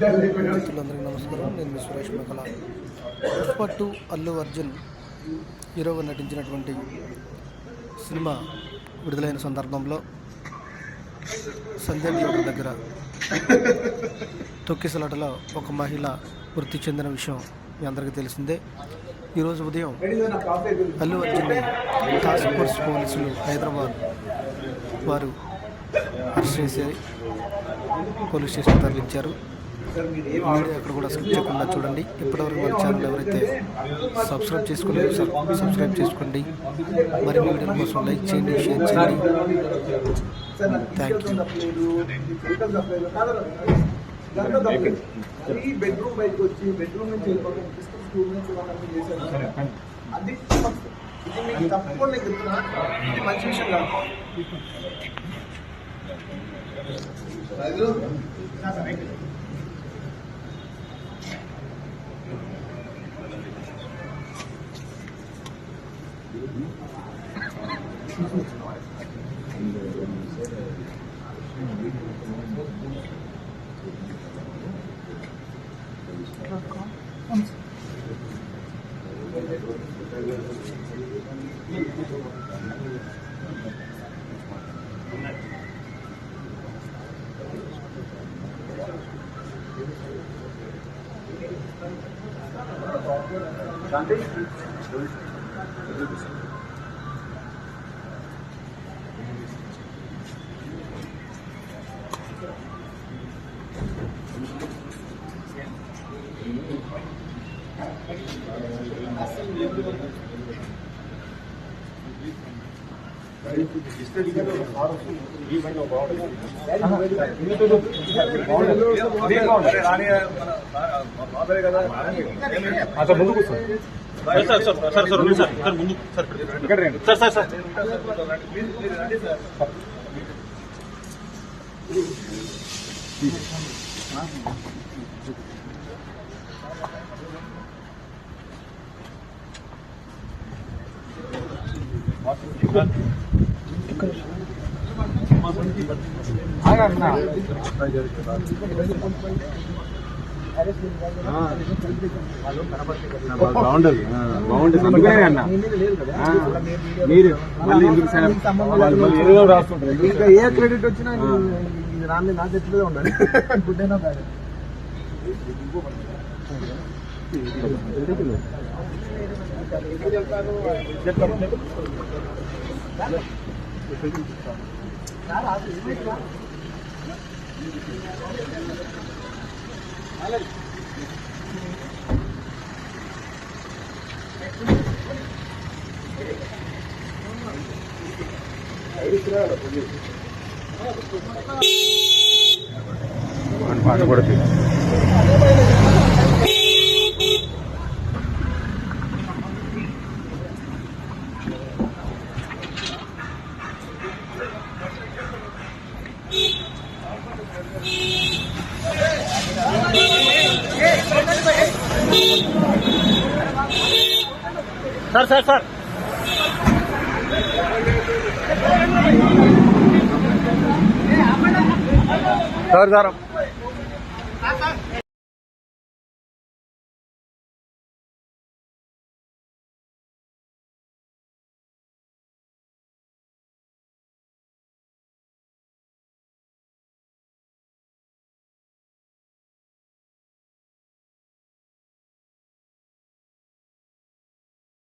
మిత్రులందరికీ నమస్కారం. నేను మీ సురేష్ మెకల. పుష్పట్టు అల్లు అర్జున్ హీరోగా నటించినటువంటి సినిమా విడుదలైన సందర్భంలో సంధ్యా థియేటర్ దగ్గర తొక్కిసలాటలో ఒక మహిళ వృత్తి చెందిన విషయం మీ అందరికీ తెలిసిందే. ఈరోజు ఉదయం అల్లు అర్జున్ని టాస్క్ ఫోర్స్ పోలీసులు హైదరాబాద్ వారు అరెస్ట్ చేసి పోలీస్ స్టేషన్ తరలించారు. వీడియో అక్కడ కూడా స్కిప్ చేయకుండా చూడండి. ఇప్పటివరకు మన ఛానల్ ఎవరైతే సబ్స్క్రైబ్ చేసుకోలేదు సబ్- సబ్స్క్రైబ్ చేసుకోండి. మరిన్ని వీడియోల కోసం లైక్ చేయండి షేర్ చేయండి. Thank you. ఈ బెడ్రూమ్ బయటకు వచ్చి బెడ్రూమ్ నుంచి అది. ఇది మీకు తప్పకుండా నేను చెప్తున్నా ఇది మంచి విషయం కాదు Sandy? సార్ ముందు కూర్చో sir sir sir sir sir ఉంది సార్ సార్ ముందు సార్ ఇక్కడ రండి సార్ సార్ సార్ ఆగన్నా. బాగుండదు బాగుంటుంది. అందుకనే అన్న మీరు మళ్ళీ ఎందుకు సార్ వాళ్ళు మళ్ళీ రాస్తుంటారు ఇంకా ఏ క్రెడిట్ వచ్చినా రాని నా చేతిలో ఉండాలి గుడ్ అయినా బ్యాడ్ పాట కూడా sir sir sir. Sir sir.